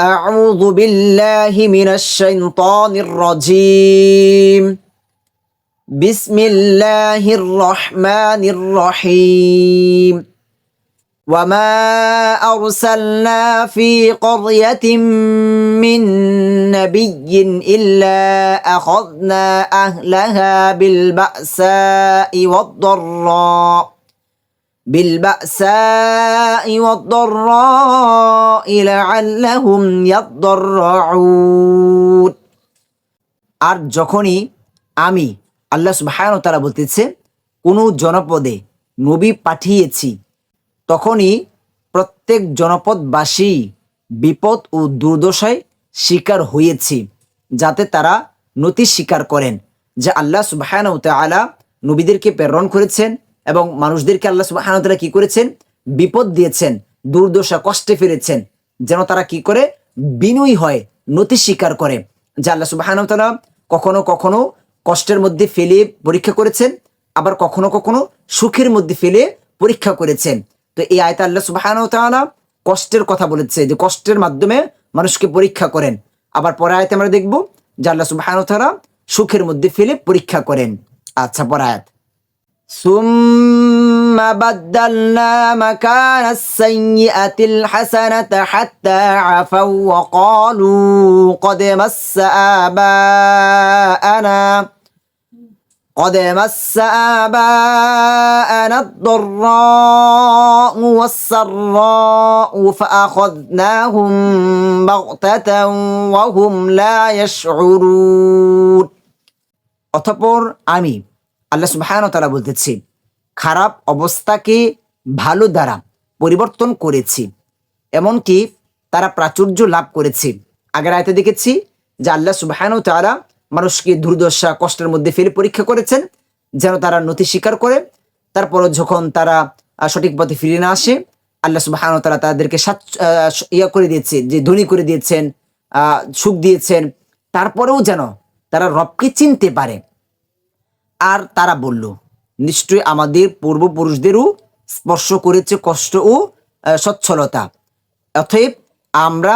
أعوذ بالله من الشيطان الرجيم. بسم الله الرحمن الرحيم. وما أرسلنا في قرية من نبي إلا أخذنا أهلها بالبأساء والضراء. بالبأساء والضراء لعلهم يضرعون আর যখনই আমি আল্লাহ সুবহানাহু ওয়া তাআলা বলতেছে কোনো জনপদে নবী পাঠিয়েছি তখনই প্রত্যেক জনপদবাসী বিপদ ও দুর্দশায় শিকার হয়েছি যাতে তারা নতি স্বীকার করেন যে আল্লাহ সুবহানাহু ওয়া তাআলা নবীদেরকে প্রেরণ করেছেন এবং মানুষদেরকে আল্লাহ সুবহানাহু ওয়া কি করেছেন? বিপদ দিয়েছেন, দুর্দশা কষ্টে ফেলেছেন। যেন তারা কি করে? বিনয়ী হয়, নতি স্বীকার করে। যে আল্লাহ সুবহানাহু ওয়া কখনো কখনো কষ্টের মধ্যে ফেলে পরীক্ষা করেছেন, আবার কখনো কখনো সুখের মধ্যে ফেলে পরীক্ষা করেছেন। তো এই আয়তা আল্লাহ সুবহানাহু ওয়া কষ্টের কথা বলেছে যে কষ্টের মাধ্যমে মানুষকে পরীক্ষা করেন। আবার পরে আয়তে আমরা দেখব যে আল্লাহ সুবহানাহু ওয়া সুখের মধ্যে ফেলে পরীক্ষা করেন। আচ্ছা পরে আয়াত। ثم بدلنا مكان السيئة الحسنة حتى عفوا وقالوا قد مس آباءنا قد مس آباءنا الضراء والسراء فأخذناهم بغتة وهم لا يشعرون অতঃপর আমি আল্লাহ সুবহান তারা বলতেছি খারাপ অবস্থাকে ভালো দ্বারা পরিবর্তন করেছি এমনকি তারা প্রাচুর্য লাভ করেছে। আগের আয়তে দেখেছি যে আল্লাহ সুবহান তারা মানুষকে দুর্দশা কষ্টের মধ্যে ফেলে পরীক্ষা করেছেন যেন তারা নথি স্বীকার করে। তারপর যখন তারা সঠিক পথে ফিরে না আসে আল্লাহ সুবহান তারা তাদেরকে আহ, ইয়া করে দিয়েছে যে ধনী করে দিয়েছেন সুখ দিয়েছেন। তারপরেও যেন তারা রবকে চিনতে পারে। আর তারা বলল, নিশ্চয়ই আমাদের পূর্বপুরুষদেরও স্পর্শ করেছে কষ্ট ও সচ্ছলতা। অতএব আমরা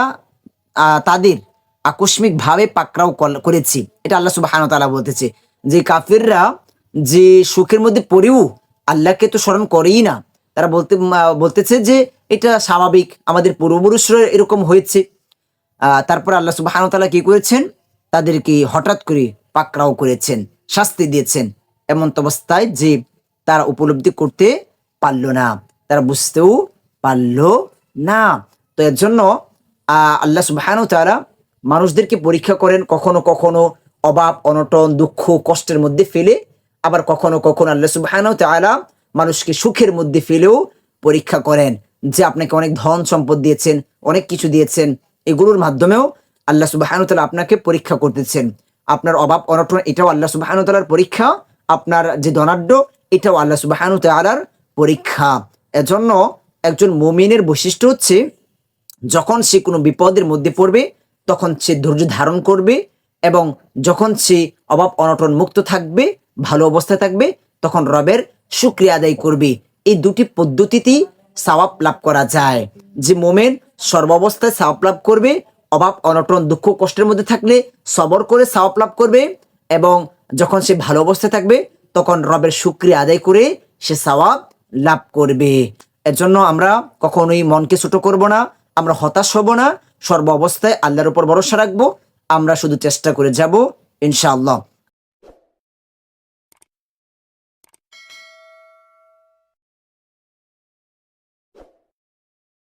তাদের আকস্মিকভাবে পাকড়াও করেছি। এটা আল্লাহ সুবাহান তালা বলতেছে। যে কাফিররা যে সুখের মধ্যে পড়েও আল্লাহকে তো স্মরণ করেই না, তারা বলতে বলতেছে যে এটা স্বাভাবিক, আমাদের পূর্বপুরুষরা এরকম হয়েছে। তারপর আল্লাহ সুবাহান তালা কি করেছেন? তাদেরকে হঠাৎ করে পাকড়াও করেছেন। শাস্তি দিয়েছেন। এমন অবস্থায় যে তারা উপলব্ধি করতে পারল না। তারা বুঝতেও পারল না। তো এর জন্য আল্লাহ সুবাহান তারা মানুষদেরকে পরীক্ষা করেন কখনো কখনো অভাব, অনটন, দুঃখ, কষ্টের মধ্যে ফেলে, আবার কখনো কখনো আল্লাহ সুবাহান তালা মানুষকে সুখের মধ্যে ফেলেও পরীক্ষা করেন। যে আপনাকে অনেক ধন সম্পদ দিয়েছেন, অনেক কিছু দিয়েছেন, এগুলোর মাধ্যমেও আল্লাহ সুবাহানুতালা আপনাকে পরীক্ষা করতেছেন। আপনার অভাব অনটন, এটাও আল্লাহ সুবাহানুতালার পরীক্ষা। আপনার যে ধনাঢ্য, এটাও আল্লাহ সুবাহানুতালার পরীক্ষা। এজন্য একজন মুমিনের বৈশিষ্ট্য হচ্ছে, যখন সে কোনো বিপদের মধ্যে পড়বে, তখন সে ধৈর্য ধারণ করবে এবং যখন সে অভাব অনটন মুক্ত থাকবে, ভালো অবস্থায় থাকবে, তখন রবের শুক্রিয়া আদায় করবে। এই দুটি পদ্ধতিতেই সওয়াব লাভ করা যায়। যে মোমেন সর্বাবস্থায় সওয়াব লাভ করবে অভাব, অনটন, দুঃখ, কষ্টের মধ্যে থাকলে সবর করে সাওয়াব লাভ করবে এবং যখন সে ভালো অবস্থায় থাকবে, তখন রবের শুক্রিয়া আদায় করে সে সাওয়াব লাভ করবে। এর জন্য আমরা কখনোই মনকে ছোট করব না, আমরা হতাশ হব না, সর্ব অবস্থায় আল্লাহর উপর ভরসা রাখব, আমরা শুধু চেষ্টা করে যাব, ইনশাআল্লাহ।